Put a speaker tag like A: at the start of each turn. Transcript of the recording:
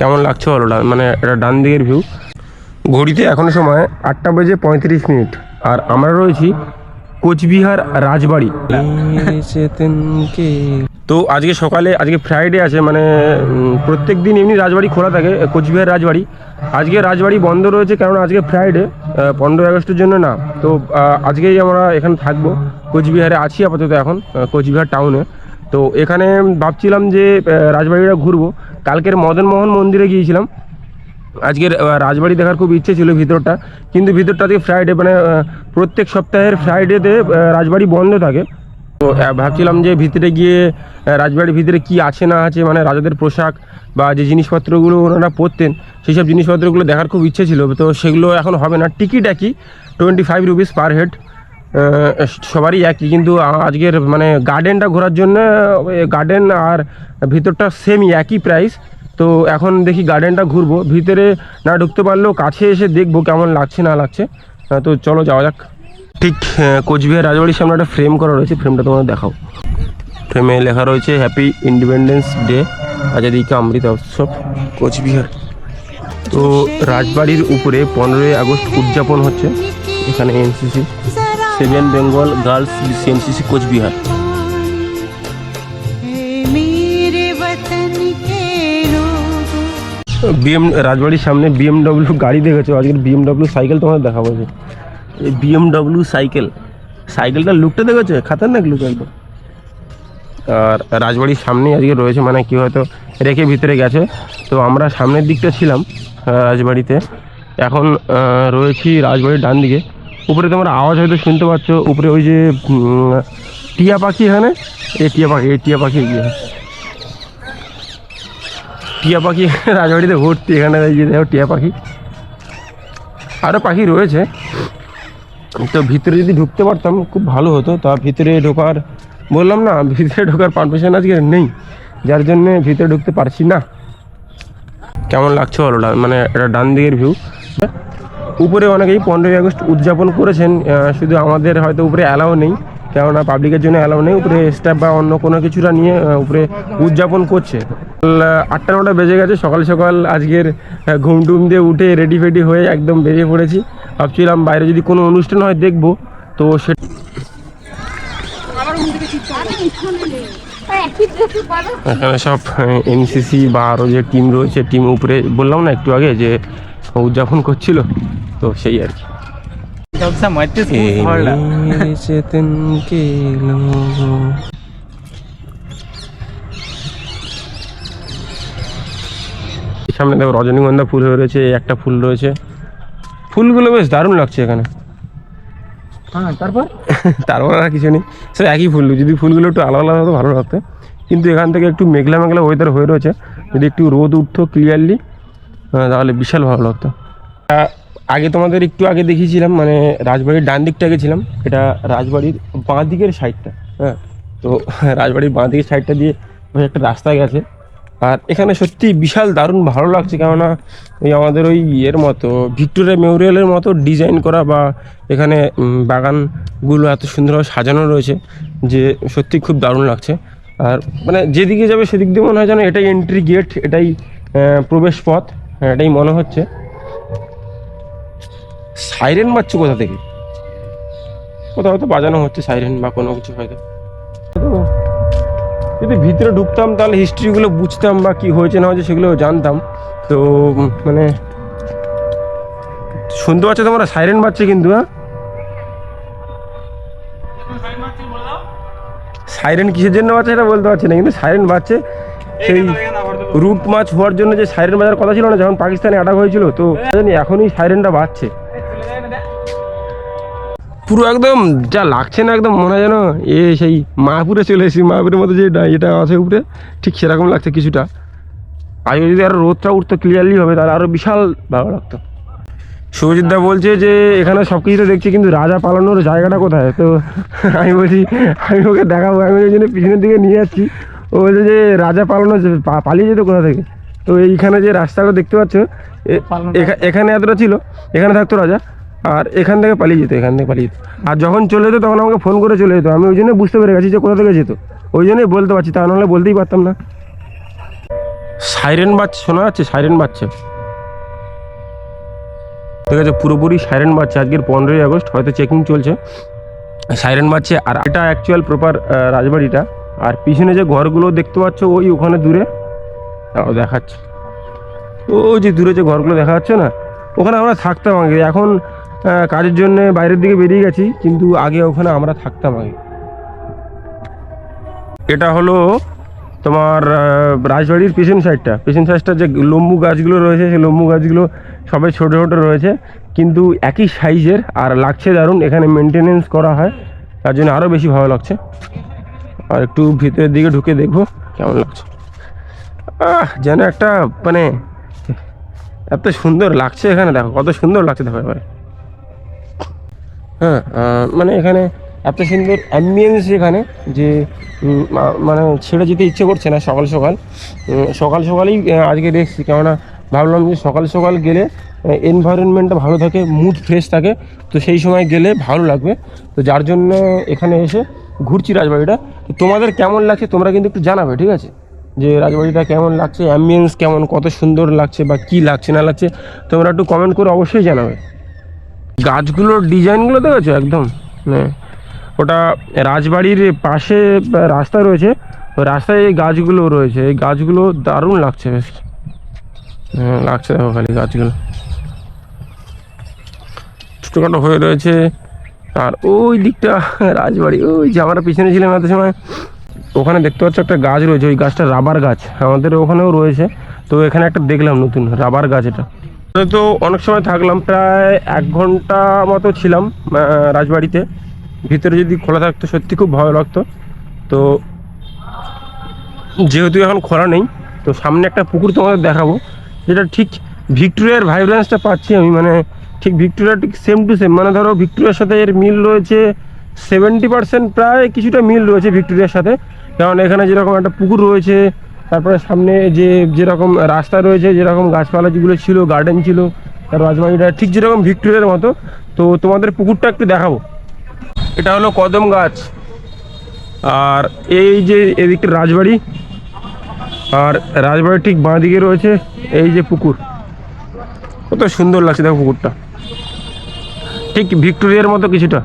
A: কেমন লাগছে বলো? মানে এটা ডান দিকের ভিউ ঘড়িতে এখনও সময় আটটা বেজে পঁয়ত্রিশ মিনিট। আর আমরা রয়েছি কোচবিহার রাজবাড়ি। তো আজকে সকালে, আজকে ফ্রাইডে আছে মানে প্রত্যেক দিন এমনি রাজবাড়ি খোলা থাকে, কোচবিহার রাজবাড়ি। আজকে রাজবাড়ি বন্ধ রয়েছে কারণ আজকে ফ্রাইডে পনেরোই আগস্টের জন্য না। তো আজকেই আমরা এখানে থাকব। কোচবিহারে আছি আপাতত এখন কোচবিহার টাউনে তো এখানে ভাবছিলাম যে রাজবাড়িটা ঘুরবো। কালকের মদনমোহন মন্দিরে গিয়েছিলাম। আজকের রাজবাড়ি দেখার খুব ইচ্ছে ছিল ভিতরটা। কিন্তু ভিতরটা থেকে ফ্রাইডে মানে প্রত্যেক সপ্তাহের ফ্রাইডেতে রাজবাড়ি বন্ধ থাকে। তো ভাবছিলাম যে ভিতরে গিয়ে রাজবাড়ির ভিতরে কি আছে না আছে মানে রাজাদের পোশাক বা যে জিনিসপত্রগুলো ওনারা পরতেন সেই সব জিনিসপত্রগুলো দেখার খুব ইচ্ছে ছিল। তো সেগুলো এখন হবে না। টিকিট একই twenty five rupees per head সবারই একই কিন্তু আজকের মানে গার্ডেনটা ঘোরার জন্য গার্ডেন আর ভিতরটা সেমই একই প্রাইস তো এখন দেখি গার্ডেনটা ঘুরবো। ভিতরে না ঢুকতে পারলেও কাছে এসে দেখব কেমন লাগছে না লাগছে। তো চলো যাওয়া যাক। ঠিক কোচবিহার রাজবাড়ির সামনে একটা ফ্রেম করা রয়েছে। ফ্রেমটা তোমাদের দেখাও। ফ্রেমে লেখা রয়েছে হ্যাপি ইন্ডিপেন্ডেন্স ডে আজাদি কা অমৃত উৎসব। কোচবিহার। তো রাজবাড়ির উপরে পনেরোই আগস্ট উদযাপন হচ্ছে এখানে NCC seven Bengal girls CMCC Cooch Behar BM রাজবাড়ির সামনে বিএমডব্লিউ গাড়ি দেখেছ? আজকে বিএমডব্লিউ সাইকেল তোমাদের দেখাবো এই বিএমডব্লিউ সাইকেল সাইকেলটার লুকটা দেখেছ? খাতারনাক লুক একদম। আর রাজবাড়ির সামনে আজকে রয়েছে মানে কি হয়তো রেখে ভিতরে গেছে। তো আমরা সামনের দিকটা ছিলাম রাজবাড়িতে। এখন রয়েছি রাজবাড়ির ডান দিকে উপরে তোমার আওয়াজ হয়তো শুনতে পাচ্ছ, উপরে ওই যে টিয়া পাখি এখানে এ টিয়া পাখি, এই টিয়া পাখি গিয়ে টিয়া পাখি, রাজবাড়িতে ভর্তি, এখানে এই যে দেখো টিয়া পাখি। আরও পাখি রয়েছে। তো ভিতরে যদি ঢুকতে পারতাম, খুব ভালো হতো। তা ভিতরে ঢোকার, বললাম না, ভিতরে ঢোকার পারমিশন আজকে নেই। যার জন্য ভিতরে ঢুকতে পারছি না। কেমন লাগছে ডা- মানে এটা ডান দিকের ভিউ উপরে অনেকেই পনেরোই আগস্ট উদযাপন করেছেন শুধু আমাদের হয়তো উপরে অ্যালাউ নেই, কেননা পাবলিকের জন্য অ্যালাউ নেই, উপরে স্টাফ বা অন্য কোনো কিছুটা নিয়ে উপরে উদযাপন করছে। আটটা নটা বেজে গেছে, সকাল সকাল আজকের ঘুম টুম দিয়ে উঠে রেডি ফেডি হয়ে একদম বেরিয়ে পড়েছি। ভাবছিলাম বাইরে যদি কোনো অনুষ্ঠান হয় দেখব, তো সে এখানে সব এনসিসি বা আরও যে টিম রয়েছে টিম উপরে বললাম না একটু আগে যে উদযাপন করছিল তো সেই আর কি। সামনে দেখো রজনীগন্ধা ফুল হয়ে রয়েছে একটা ফুল রয়েছে। ফুলগুলো বেশ দারুণ লাগছে এখানে।
B: হ্যাঁ তারপর?
A: তারপর আর কিছু নেই। সে একই ফুল যদি ফুলগুলো একটু আলাদা আলাদা হতো ভালো লাগতো। কিন্তু এখান থেকে একটু মেঘলা মেঘলা ওয়েদার হয়ে রয়েছে। যদি একটু রোদ উঠতো ক্লিয়ারলি তাহলে বিশাল ভালো লাগতো। আগে তোমাদের একটু আগে দেখিয়েছিলাম মানে রাজবাড়ির ডান দিকটা গেছিলাম, এটা রাজবাড়ির বাঁ দিকের সাইডটা হ্যাঁ তো রাজবাড়ির বাঁ দিকের সাইডটা দিয়ে একটা রাস্তা গেছে। আর এখানে সত্যি বিশাল দারুণ ভালো লাগছে, কেননা ওই আমাদের ওই ইয়ের মতো, ভিক্টোরিয়া মেমোরিয়ালের মতো ডিজাইন করা বা এখানে বাগানগুলো এত সুন্দরভাবে সাজানো রয়েছে যে সত্যি খুব দারুণ লাগছে। আর মানে যেদিকে যাবে সেদিক দিয়ে মনে হয় যেন এটাই এন্ট্রি গেট এটাই প্রবেশ পথ। হ্যাঁ, এটাই মনে হচ্ছে। সাইরেন বাজছে কোথা থেকে? কোথাও হয়তো বাজানো হচ্ছে সাইরেন বা কোনো কিছু হয়তো। যদি ভিতরে ঢুকতাম তাহলে হিস্ট্রিগুলো বুঝতাম বা কি হয়েছে না হয়েছে সেগুলো জানতাম। তো মানে শুনতে পাচ্ছ তোমরা? সাইরেন বাজছে কিন্তু হ্যাঁ? সাইরেন কিসের জন্য বাজছে এটা বলতে পারছি না কিন্তু সাইরেন বাজছে সেই রুট মাছ হওয়ার জন্য যে সাইরেন বাজার কথা ছিল না, যখন পাকিস্তানে অ্যাটাক হয়েছিল, তো এখনই সাইরেনটা বাজছে পুরো একদম যা লাগছে না একদম, মনে হয় যেন এ সেই মায়াপুরে চলে এসেছি, মায়াপুরের মতো যে এটা- আছে উপরে, ঠিক সেরকম লাগছে কিছুটা। আগে যদি আরও রোদটা উঠতো ক্লিয়ারলি হবে, তাহলে আরও বিশাল ভালো লাগতো। শুভজিৎ দা বলছে যে এখানে সব কিছুতে দেখছি, কিন্তু রাজা পালানোর জায়গাটা কোথায়? তো আমি বলছি, আমি ওকে দেখাবো, আমি ওই জন্য পিছনের দিকে নিয়ে যাচ্ছি। ও বলছে যে রাজা পালানো পালিয়ে যেত কোথা থেকে? তো এইখানে যে রাস্তাটা দেখতে পাচ্ছ এখা- এখানে এতটা ছিল এখানে থাকতো রাজা আর এখান থেকে পালিয়ে যেত এখান থেকে পালিয়ে যেত। আর যখন চলে যেত তখন আমাকে ফোন করে চলে যেত। আমি ওই জন্য বুঝতে পেরে গেছি যে কোথা থেকে যেত। ওই জন্যই বলতে পারছি তা নাহলে বলতেই পারতাম না। সাইরেন বাজছে শোনা যাচ্ছে? সাইরেন বাজছে। ঠিক আছে পুরোপুরি সাইরেন বাজছে। আজকের পনেরোই আগস্ট হয়তো চেকিং চলছে। সাইরেন বাজছে আর এটা অ্যাকচুয়াল প্রপার রাজবাড়িটা। আর পিছনে যে ঘরগুলো দেখতে পাচ্ছ, ওই ওখানে দূরে। দেখাচ্ছে। ওই যে দূরে যে ঘরগুলো দেখা যাচ্ছে না, ওখানে আমরা থাকতাম আগে। এখন কাজের জন্য বাইরের দিকে বেরিয়ে গেছি, কিন্তু আগে ওখানে আমরা থাকতাম আগে। এটা হলো তোমার রাজবাড়ির পিছন সাইডটা। পিছন সাইডটা যে লম্বু গাছগুলো রয়েছে, সেই লম্বু গাছগুলো সবাই ছোটো ছোটো রয়েছে। কিন্তু একই সাইজের আর লাগছে দারুণ। এখানে মেনটেনেন্স করা হয়। তার জন্য আরও বেশি ভালো লাগছে। আর একটু ভিতরের দিকে ঢুকে দেখব। কেমন লাগছে? আহ, যেন একটা মানে এত সুন্দর লাগছে এখানে, দেখো, কত সুন্দর লাগছে, দেখো এবারে। হ্যাঁ মানে এখানে এত সুন্দর অ্যাম্বিয়েন্স এখানে যে মানে ছেড়ে যেতে ইচ্ছে করছে না সকাল সকাল। সকাল সকালেই আজকে দেখছি, কেননা ভাবলাম যে সকাল সকাল গেলে এনভায়রনমেন্টটা ভালো থাকে মুড ফ্রেশ থাকে, তো সেই সময় গেলে ভালো লাগবে। তো যার জন্য এখানে এসে ঘুরছি রাজবাড়িটা। তোমাদের কেমন লাগছে তোমরা কিন্তু একটু জানাবে, ঠিক আছে? যে রাজবাড়িটা কেমন লাগছে অ্যাম্বিয়েন্স কেমন, কত সুন্দর লাগছে বা কী লাগছে, না লাগছে, তোমরা একটু কমেন্ট করে অবশ্যই জানাবে। গাছগুলোর ডিজাইনগুলো দেখেছ একদম? হ্যাঁ। ওটা রাজবাড়ির পাশে রাস্তা রয়েছে রাস্তায় এই গাছগুলো রয়েছে। এই গাছগুলো দারুণ লাগছে বেশ। হ্যাঁ লাগছে দেখো খালি গাছগুলো। ছোটোখাটো হয়ে রয়েছে আর ওই দিকটা, রাজবাড়ি, ওই যে আমরা পিছনে ছিলাম এত সময়। ওখানে দেখতে পাচ্ছ একটা গাছ রয়েছে, ওই গাছটা রাবার গাছ, আমাদের ওখানেও রয়েছে। তো এখানে একটা দেখলাম নতুন, রাবার গাছ এটা। তো অনেক সময় থাকলাম, প্রায় এক ঘণ্টা মতো ছিলাম রাজবাড়িতে। ভিতরে যদি খোলা থাকতো, সত্যি খুব ভালো লাগতো। তো যেহেতু এখন খোলা নেই, তো সামনে একটা পুকুর তোমাদের দেখাবো, যেটা ঠিক ভিক্টোরিয়ার ভাইব্রেন্সটা পাচ্ছি আমি মানে ঠিক ভিক্টোরিয়া ঠিক সেম টু সেম মানে ধরো ভিক্টোরিয়ার সাথে এর মিল রয়েছে সেভেন্টি পার্সেন্ট প্রায় কিছুটা মিল রয়েছে ভিক্টোরিয়ার সাথে। কারণ এখানে যেরকম একটা পুকুর রয়েছে, তারপরে সামনে যে যেরকম রাস্তা রয়েছে, যেরকম গাছপালা যেগুলো ছিল গার্ডেন ছিল রাজবাড়িটা ঠিক যেরকম ভিক্টোরিয়ার মতো। তো তোমাদের পুকুরটা একটু দেখাবো। এটা হলো কদম গাছ। আর এই যে এদিকটা রাজবাড়ি, আর রাজবাড়ির ঠিক বাঁ দিকে রয়েছে এই যে পুকুর। কত সুন্দর লাগছে দেখো পুকুরটা। ঠিক ভিক্টোরিয়ার মতো কিছুটা।